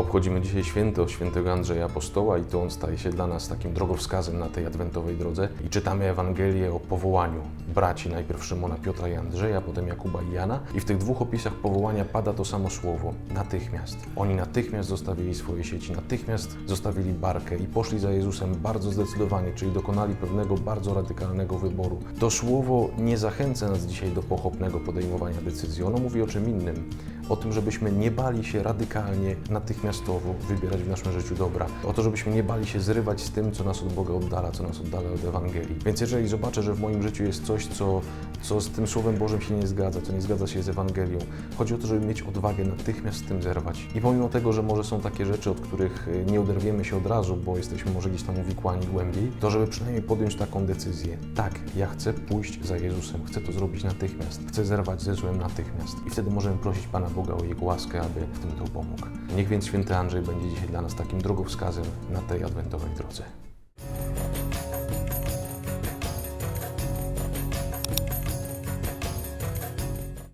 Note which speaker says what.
Speaker 1: obchodzimy dzisiaj święto świętego Andrzeja Apostoła i to on staje się dla nas takim drogowskazem na tej adwentowej drodze. I czytamy Ewangelię o powołaniu braci, najpierw Szymona, Piotra i Andrzeja, potem Jakuba i Jana. I w tych dwóch opisach powołania pada to samo słowo natychmiast. Oni natychmiast zostawili swoje sieci, natychmiast zostawili barkę i poszli za Jezusem bardzo zdecydowanie, czyli dokonali pewnego bardzo radykalnego wyboru. To słowo nie zachęca nas dzisiaj do pochopnego podejmowania decyzji. Ono mówi o czym innym. O tym, żebyśmy nie bali się radykalnie, wybierać w naszym życiu dobra. O to, żebyśmy nie bali się zrywać z tym, co nas od Boga oddala, co nas oddala od Ewangelii. Więc jeżeli zobaczę, że w moim życiu jest coś, co, co z tym Słowem Bożym się nie zgadza, co nie zgadza się z Ewangelią, chodzi o to, żeby mieć odwagę natychmiast z tym zerwać. I pomimo tego, że może są takie rzeczy, od których y, nie oderwiemy się od razu, bo jesteśmy może gdzieś tam uwikłani głębiej, to żeby przynajmniej podjąć taką decyzję. Tak, ja chcę pójść za Jezusem, chcę to zrobić natychmiast, chcę zerwać ze złem natychmiast. I wtedy możemy prosić Pana Boga o Jego łaskę, aby w tym to pomógł. Niech więc święty Andrzej będzie dzisiaj dla nas takim drogowskazem na tej adwentowej drodze.